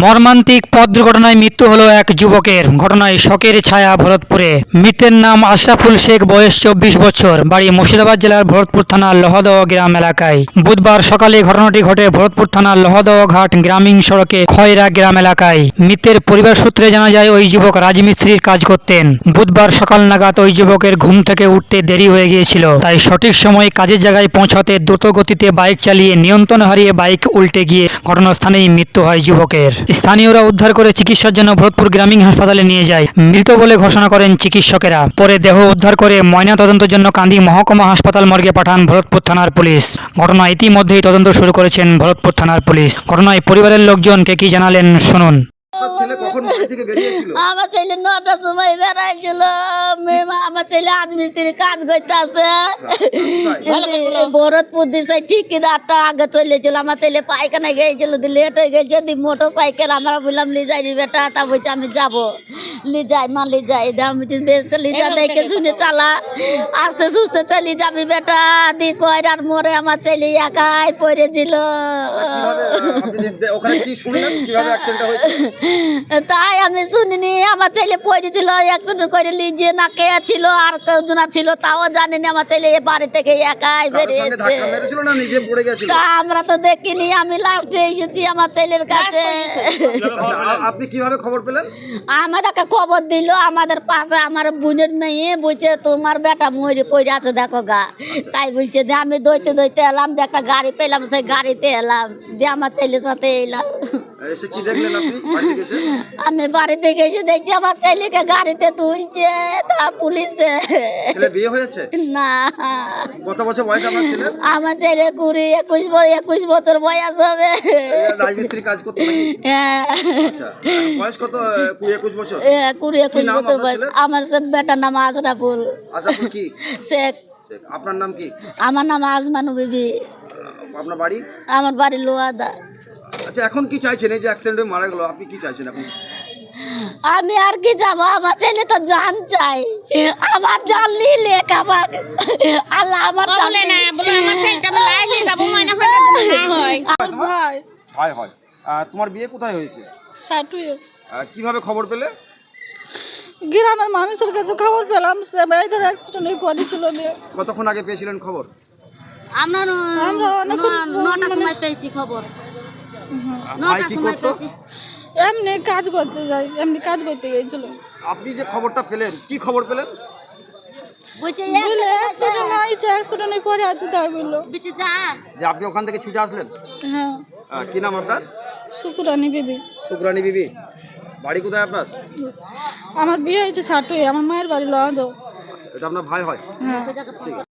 মর্মান্তিক পথ দুর্ঘটনায় মৃত্যু হলো এক যুবকের। ঘটনায় শোকের ছায়া ভরতপুরে। মৃতের নাম আশরাফুল শেখ, বয়স চব্বিশ বছর, বাড়ি মুর্শিদাবাদ জেলার ভরতপুর থানার লহদহ গ্রাম এলাকায়। বুধবার সকালে ঘটনাটি ঘটে ভরতপুর থানার লহদহ ঘাট গ্রামীণ সড়কে খয়রা গ্রাম এলাকায়। মৃতের পরিবার সূত্রে জানা যায়, ওই যুবক রাজমিস্ত্রির কাজ করতেন। বুধবার সকাল নাগাদ ওই যুবকের ঘুম থেকে উঠতে দেরি হয়ে গিয়েছিল, তাই সঠিক সময়ে কাজের জায়গায় পৌঁছাতে দ্রুত গতিতে বাইক চালিয়ে নিয়ন্ত্রণ হারিয়ে বাইক উল্টে গিয়ে ঘটনাস্থানেই মৃত্যু হয় যুবকের। স্থানীয়রা উদ্ধার করে চিকিৎসার জন্য ভরতপুর গ্রামীণ হাসপাতালে নিয়ে যায়। মৃত বলে ঘোষণা করেন চিকিৎসকেরা। পরে দেহ উদ্ধার করে ময়না তদন্তের জন্য কান্দি মহকুমা হাসপাতাল মর্গে পাঠান ভরতপুর থানার পুলিশ। ঘটনা ইতিমধ্যেই তদন্ত শুরু করেছেন ভরতপুর থানার পুলিশ। ঘটনায় পরিবারের লোকজনকে কি জানালেন শুনুন। ছেলে কখন থেকে বেরিয়েছিল? আমার ছেলে নটার সময় বেড়াইছিল আমার ছেলে আজ মিস্ত্রি কাজ করতে আছে ভরতপুর দিছে ঠিক কিন্তু আটটা আগে চলেছিল। আমার ছেলে পায়খানা গিয়েছিল লেট হয়ে গেছে দি মোটর সাইকেল আমরা বললাম লি যাই বেটা তা বলছে আমি যাব। লি যাই মা লি যাই। দাম বেশ লি যা দেখে শুনে চালা। আস্তে সুস্তে চলি যাবি বেটা। দি কয়রার মোড়ে আমার ছেলে একাই পড়েছিল। তাই আমি শুনিনি আমার ছেলে পড়েছিল অ্যাক্সিডেন্ট করে লিজে না কে ছিল আর কেউজন ছিল তাও জানিনি আমার ছেলে এ বাড়ি থেকে একাই বেরিয়েছে। ধাক্কা মেরেছিল না নিজে পড়ে গেছিল? তা আমরা তো দেখিনি আমি লাস্টে এসেছি আমার ছেলের কাছে। আচ্ছা আপনি কীভাবে খবর পেলেন? আমার একটা খবর দিল আমাদের পাশে আমার বোনের মেয়ে বলছে তোমার বেটা মরে পড়ে আছে দেখো গা। তাই বলছে যে আমি দইতে দইতে এলাম যে একটা গাড়ি পেলাম সেই গাড়িতে এলাম। যে আমার ছেলের সাথে এলাম এসে কি দেখলেন আপনি? বাড়ি থেকে এসে? আমি বাড়িতে গেছি দেখছি আমার ছেলেকে গাড়িতে তুলছে তা পুলিশে। ছেলে বিয়ে হয়েছে? না। কত বছর বয়স আপনার ছেলে? আমার ছেলে কুড়ি একুশ একুশ বছর বয়স হবে। রাজমিস্ত্রি কাজ করতো হ্যাঁ। আচ্ছা বয়স কত কুড়ি একুশ বছর? কুড়ি একুশ বছর বয়স। আমার সে বেটার নাম কি? শেখ। আপনার নাম কি? আমার নাম আজমানু বিবি আপনার বাড়ি? আমার বাড়ি লোয়াদা। আচ্ছা এখন কি চাইছেন? এই যে অ্যাক্সিডেন্টে মারা গেল আপনি কি চাইছেন এখন? আমি আর কি যাব? আমার ছেলে তো জান চাই। আমার জান লিলে আমার আল্লাহ আমার জান বলে না বলে আমার ছেলেটা আমি লাইলে যাব ময়না যেন না হয়। ভাই হয় হয়। তোমার বিয়ে কোথায় হয়েছে? সাটুয়ে। কীভাবে খবর পেলে? গ্রামের মানুষের কাছে খবর পেলাম সে মেয়েদের অ্যাক্সিডেন্ট পড়েছিল নিয়ে কতক্ষণ আগে পেয়েছিলেন খবর? আমরা আমরা অনেকক্ষণ নটার সময় পেয়েছি খবর। নটার সময় পেয়েছি। এমনি কাজ করতে যাই এমনি কাজ করতে গিয়েছিল। আপনি যে খবরটা পেলেন কি খবর পেলেন? পড়ে আছে তাই বলল। যে। আপনি ওখান থেকে ছুটে আসলেন? হ্যাঁ। কি নাম আপনার? শুকুরানি বিবি। শুক্রানী বিবি। বাড়ি কোথায় আপনার? আমার বিয়ে হয়েছে সাটুয়ে আমার মায়ের বাড়ি লওয়া দো এটা আপনার ভাই হয়? হ্যাঁ।